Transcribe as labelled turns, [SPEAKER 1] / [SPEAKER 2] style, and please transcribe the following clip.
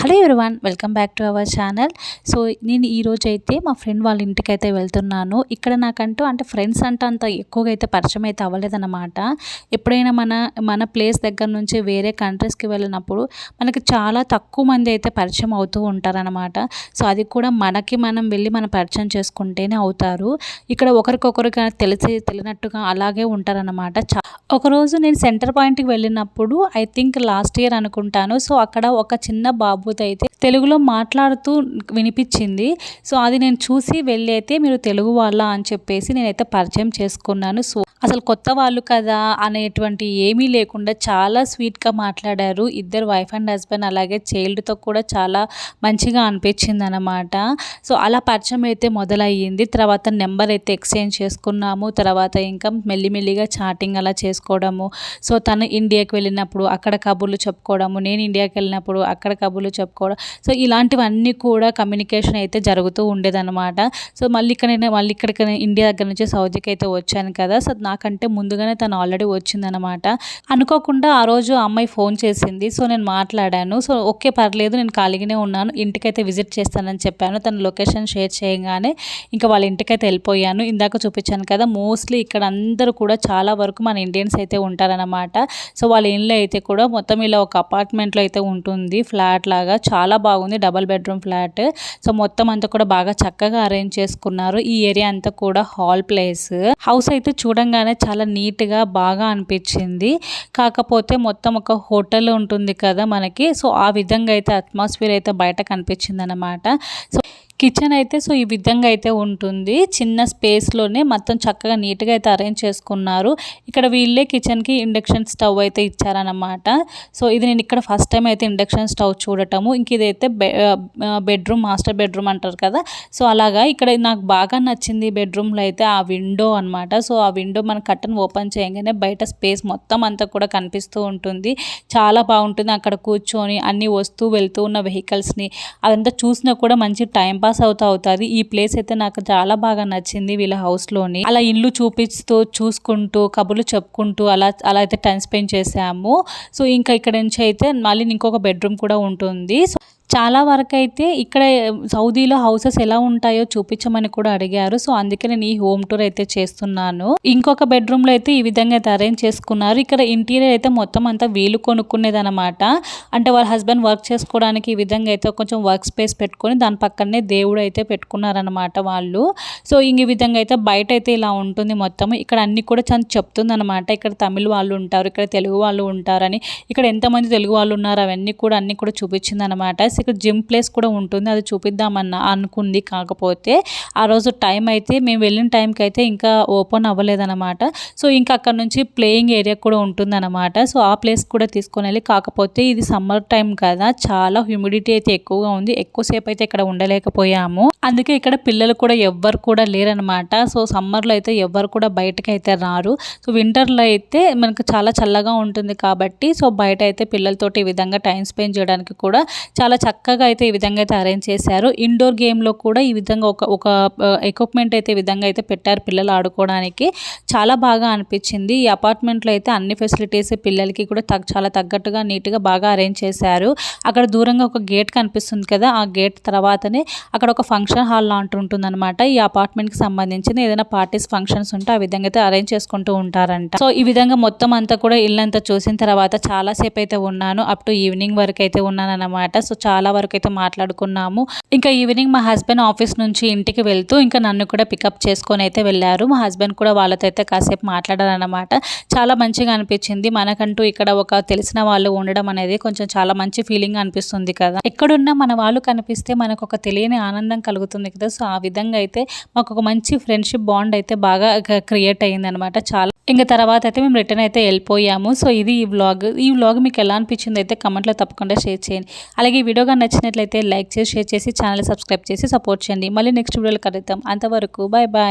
[SPEAKER 1] Hello everyone welcome back to our channel. So నేను ఈరోజు అయితే మా ఫ్రెండ్ వాళ్ళ ఇంటికి అయితే వెళ్తున్నాను. ఇక్కడ నాకంటూ అంటే ఫ్రెండ్స్ అంటే అంత ఎక్కువగా అయితే పరిచయం అయితే అవ్వలేదన్నమాట. ఎప్పుడైనా మన మన ప్లేస్ దగ్గర నుంచి వేరే కంట్రీస్కి వెళ్ళినప్పుడు మనకి చాలా తక్కువ మంది అయితే పరిచయం అవుతూ ఉంటారనమాట సో అది కూడా మనకి మనం వెళ్ళి మనం పరిచయం చేసుకుంటేనే అవుతారు. ఇక్కడ ఒకరికొకరికి తెలిసి తెలియనట్టుగా అలాగే ఉంటారనమాట చాలా ఒకరోజు నేను సెంటర్ పాయింట్కి వెళ్ళినప్పుడు ఐ థింక్ లాస్ట్ ఇయర్ అనుకుంటాను. సో అక్కడ ఒక చిన్న బాబుతో అయితే తెలుగులో మాట్లాడుతూ వినిపించింది. సో అది నేను చూసి వెళ్ళి అయితే మీరు తెలుగు వాళ్ళ అని చెప్పేసి నేనైతే పరిచయం చేసుకున్నాను. సో అసలు కొత్త వాళ్ళు కదా అనేటువంటి ఏమీ లేకుండా చాలా స్వీట్గా మాట్లాడారు. ఇద్దరు వైఫ్ అండ్ హస్బెండ్ అలాగే చైల్డ్తో కూడా చాలా మంచిగా అనిపించింది అనమాట సో అలా పరిచయం అయితే మొదలయ్యింది. తర్వాత నెంబర్ అయితే ఎక్స్చేంజ్ చేసుకున్నాము. తర్వాత ఇంకా మెల్లిమెల్లిగా చాటింగ్ అలా చేసుకోవడము. సో తను ఇండియాకి వెళ్ళినప్పుడు అక్కడ కబుర్లు చెప్పుకోవడము నేను ఇండియాకి వెళ్ళినప్పుడు అక్కడ కబుర్లు చెప్పుకోవడం. సో ఇలాంటివన్నీ కూడా కమ్యూనికేషన్ అయితే జరుగుతూ ఉండేదన్నమాట. సో మళ్ళీ ఇక్కడ నేను మళ్ళీ ఇక్కడికి ఇండియా దగ్గర నుంచి సౌదీకి అయితే వచ్చాను కదా. సో నాకంటే ముందుగానే తను ఆల్రెడీ వచ్చిందనమాట అనుకోకుండా ఆ రోజు అమ్మాయి ఫోన్ చేసింది. సో నేను మాట్లాడాను. సో ఓకే పర్లేదు నేను ఖాళీగానే ఉన్నాను. ఇంటికైతే విజిట్ చేస్తానని చెప్పాను. తన లొకేషన్ షేర్ చేయగానే ఇంకా వాళ్ళ ఇంటికైతే వెళ్ళిపోయాను. ఇందాక చూపించాను కదా మోస్ట్లీ ఇక్కడ అందరూ కూడా చాలా వరకు మన ఇండియన్స్ అయితే ఉంటారనమాట సో వాళ్ళ ఇల్లు అయితే కూడా మొత్తం ఇలా ఒక అపార్ట్మెంట్లో అయితే ఉంటుంది. ఫ్లాట్ లాగా చాలా బాగుంది. డబల్ బెడ్రూమ్ ఫ్లాట్ సో మొత్తం అంతా కూడా బాగా చక్కగా అరేంజ్ చేసుకున్నారు. ఈ ఏరియా అంతా కూడా హాల్ ప్లేస్ హౌస్ అయితే చూడంగానే చాలా నీట్గా బాగా అనిపించింది. కాకపోతే మొత్తం ఒక హోటల్ ఉంటుంది కదా మనకి. సో ఆ విధంగా అయితే అట్మాస్ఫియర్ అయితే బయట కనిపించింది అనమాట సో కిచెన్ అయితే సో ఈ విధంగా అయితే ఉంటుంది. చిన్న స్పేస్లోనే మొత్తం చక్కగా నీట్గా అయితే అరేంజ్ చేసుకున్నారు. ఇక్కడ వీళ్ళే కిచెన్కి ఇండక్షన్ స్టవ్ అయితే ఇచ్చారనమాట సో ఇది నేను ఇక్కడ ఫస్ట్ టైం అయితే ఇండక్షన్ స్టవ్ చూడటము. ఇంక ఇదైతే బెడ్రూమ్ మాస్టర్ బెడ్రూమ్ అంటారు కదా. సో అలాగా ఇక్కడ నాకు బాగా నచ్చింది బెడ్రూమ్లో అయితే ఆ విండో అనమాట సో ఆ విండో మన కట్టను ఓపెన్ చేయగానే బయట స్పేస్ మొత్తం అంతా కూడా కనిపిస్తూ ఉంటుంది. చాలా బాగుంటుంది అక్కడ కూర్చొని అన్ని వస్తూ వెళ్తూ ఉన్న వెహికల్స్ని అదంతా చూసినా కూడా మంచి టైం పాస్ పాస్ అవుతా అవుతుంది. ఈ ప్లేస్ అయితే నాకు చాలా బాగా నచ్చింది వీళ్ళ హౌస్లోని. అలా ఇల్లు చూపిస్తూ చూసుకుంటూ కబుర్లు చెప్పుకుంటూ అలా అలా అయితే టైం స్పెండ్ చేసాము సో ఇంకా ఇక్కడ నుంచి అయితే మళ్ళీ ఇంకొక బెడ్రూమ్ కూడా ఉంటుంది. సో చాలా వరకు అయితే ఇక్కడ సౌదీలో హౌసెస్ ఎలా ఉంటాయో చూపించమని కూడా అడిగారు. సో అందుకే నేను ఈ హోమ్ టూర్ అయితే చేస్తున్నాను. ఇంకొక బెడ్రూమ్లో అయితే ఈ విధంగా అయితే అరేంజ్ చేసుకున్నారు. ఇక్కడ ఇంటీరియర్ అయితే మొత్తం అంతా వీలు కొనుక్కునేది అనమాట అంటే వాళ్ళ హస్బెండ్ వర్క్ చేసుకోవడానికి ఈ విధంగా అయితే కొంచెం వర్క్ స్పేస్ పెట్టుకొని దాని పక్కనే దేవుడు అయితే పెట్టుకున్నారనమాట వాళ్ళు. సో ఈ విధంగా అయితే బయట అయితే ఇలా ఉంటుంది మొత్తం. ఇక్కడ అన్ని కూడా చాలా చెప్తుంది అనమాట ఇక్కడ తమిళ వాళ్ళు ఉంటారు ఇక్కడ తెలుగు వాళ్ళు ఉంటారని. ఇక్కడ ఎంతమంది తెలుగు వాళ్ళు ఉన్నారు అవన్నీ కూడా అన్ని కూడా చూపించింది అనమాట ఇక్కడ జిమ్ ప్లేస్ కూడా ఉంటుంది. అది చూపిద్దామన్న అనుకుంది. కాకపోతే ఆ రోజు టైం అయితే మేము వెళ్ళిన టైంకి అయితే ఇంకా ఓపెన్ అవ్వలేదన్నమాట. సో ఇంకా అక్కడ నుంచి ప్లేయింగ్ ఏరియా కూడా ఉంటుందన్నమాట. సో ఆ ప్లేస్ కూడా తీసుకొని వెళ్ళి కాకపోతే ఇది సమ్మర్ టైం కదా చాలా హ్యూమిడిటీ అయితే ఎక్కువగా ఉంది. ఎక్కువసేపు అయితే ఇక్కడ ఉండలేకపోయాము. అందుకే ఇక్కడ పిల్లలు కూడా ఎవ్వరు కూడా లేరనమాట సో సమ్మర్లో అయితే ఎవ్వరు కూడా బయటకు అయితే రారు. సో వింటర్లో అయితే మనకు చాలా చల్లగా ఉంటుంది కాబట్టి సో బయట అయితే పిల్లలతోటి ఈ విధంగా టైం స్పెండ్ చేయడానికి కూడా చాలా చక్కగా అయితే ఈ విధంగా అయితే అరేంజ్ చేశారు. ఇండోర్ గేమ్లో కూడా ఈ విధంగా ఒక ఒక ఎక్విప్మెంట్ అయితే ఈ విధంగా అయితే పెట్టారు పిల్లలు ఆడుకోవడానికి. చాలా బాగా అనిపించింది. ఈ అపార్ట్మెంట్లో అయితే అన్ని ఫెసిలిటీస్ పిల్లలకి కూడా తగ్గ చాలా తగ్గట్టుగా నీట్గా బాగా అరేంజ్ చేశారు. అక్కడ దూరంగా ఒక గేట్ కనిపిస్తుంది కదా ఆ గేట్ తర్వాతనే అక్కడ ఒక ఫంక్షన్ హాల్ లాంటి ఉంటుందన్నమాట. ఈ అపార్ట్మెంట్కి సంబంధించిన ఏదైనా పార్టీస్ ఫంక్షన్స్ ఉంటే ఆ విధంగా అయితే అరేంజ్ చేసుకుంటూ ఉంటారంట. సో ఈ విధంగా మొత్తం అంతా కూడా ఇల్లంతా చూసిన తర్వాత చాలాసేపు అయితే ఉన్నాను. అప్ టు ఈవినింగ్ వరకు అయితే ఉన్నాను అనమాట సో చాలా చాలా వరకు అయితే మాట్లాడుకున్నాము. ఇంకా ఈవినింగ్ మా హస్బెండ్ ఆఫీస్ నుంచి ఇంటికి వెళ్తూ ఇంకా నన్ను కూడా పికప్ చేసుకొని అయితే వెళ్ళారు. మా హస్బెండ్ కూడా వాళ్ళతో అయితే కాసేపు మాట్లాడారనమాట చాలా మంచిగా అనిపించింది. మనకంటూ ఇక్కడ ఒక తెలిసిన వాళ్ళు ఉండడం అనేది కొంచెం చాలా మంచి ఫీలింగ్ అనిపిస్తుంది కదా. ఎక్కడున్నా మన వాళ్ళు కనిపిస్తే మనకు ఒక తెలియని ఆనందం కలుగుతుంది కదా. సో ఆ విధంగా అయితే మాకు ఒక మంచి ఫ్రెండ్షిప్ బాండ్ అయితే బాగా క్రియేట్ అయ్యింది అనమాట చాలా ఇంకా తర్వాత అయితే మేము రిటర్న్ అయితే వెళ్ళిపోయాము. సో ఇది ఈ వ్లాగ్ ఈ వ్లాగ్ మీకు ఎలా అనిపించింది అయితే కమెంట్లో తప్పకుండా షేర్ చేయండి. అలాగే ఈ వీడియోగా నచ్చినట్లయితే లైక్ చేసి షేర్ చేసి ఛానల్ సబ్స్క్రైబ్ చేసి సపోర్ట్ చేయండి. మళ్ళీ నెక్స్ట్ వీడియోలో కలుద్దాం. అంతవరకు బాయ్ బాయ్